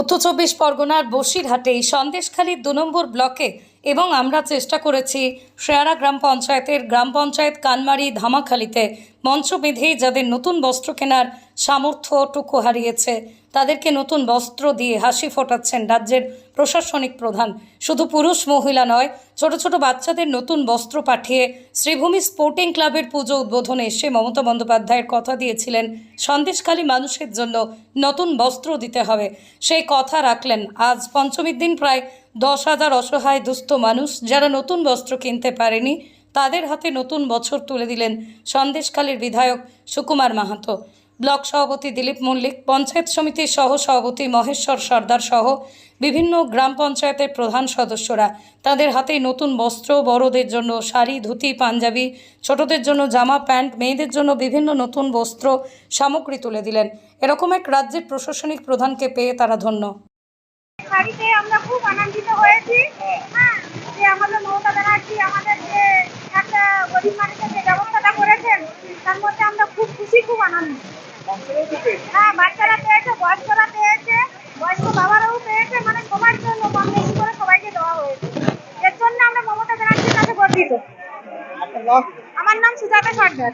উত্তর চব্বিশ পরগনার বসিরহাটে সন্দেশখালীর দু নম্বর ব্লকে এবং আমরা চেষ্টা করেছি শেয়ারা গ্রাম পঞ্চায়েতের গ্রাম পঞ্চায়েত কানমারি ধামাখালিতে মঞ্চ বেঁধে যাদের নতুন বস্ত্র কেনার সামর্থ্যটুকু হারিয়েছে। তাদেরকে নতুন বস্ত্র দিয়ে হাসি ফোটাচ্ছেন রাজ্যের প্রশাসনিক প্রধান। শুধু পুরুষ মহিলা নয়, ছোট ছোট বাচ্চাদের নতুন বস্ত্র পাঠিয়ে শ্রীভূমি স্পোর্টিং ক্লাবের পুজো উদ্বোধনে এসে মমতা বন্দ্যোপাধ্যায়ের কথা দিয়েছিলেন, সন্দেশখালী মানুষের জন্য নতুন বস্ত্র দিতে হবে। সেই কথা রাখলেন আজ পঞ্চমীর দিন প্রায় দশ হাজার অসহায় দুস্থ মানুষ যারা নতুন বস্ত্র কিনতে পারেনি, তাদের হাতে নতুন বছর তুলে দিলেন সন্দেশখালীর বিধায়ক সুকুমার মাহাতো। ব্লক সভাপতি দিলীপ মল্লিক, পঞ্চায়েত সমিতির সহ সভাপতি মহেশ্বর সর্দার সহ বিভিন্ন গ্রাম পঞ্চায়েতের প্রধান সদস্যরা। তাদের হাতে নতুন বস্ত্র, বড়দের জন্য শাড়ি, ধুতি, পাঞ্জাবি, ছোটদের জন্য জামা, প্যান্ট, মেয়েদের জন্য বিভিন্ন নতুন বস্ত্র, সামগ্রী তুলে দিলেন। এরকম এক রাজ্যের প্রশাসনিক প্রধানকে পেয়ে তারা ধন্য। শাড়িতে আমরা খুব আনন্দিত হয়েছি হ্যাঁ যে আমাদের মমতা ব্যানার্জি আমাদের যে একটা গরিব মানুষের যে ব্যবস্থাটা করেছেন তার মধ্যে আমরা খুব খুশি খুব আনন্দিত হ্যাঁ বাচ্চারা পেয়েছে বয়স্করা পেয়েছে বয়স্ক বাবারাও পেয়েছে মানে সবার জন্য কম বেশি করে সবাইকে দেওয়া হয়েছে। এর জন্য আমরা মমতা ব্যানার্জির কাছে গর্বিত। আমার নাম সুজাতা সর্দার।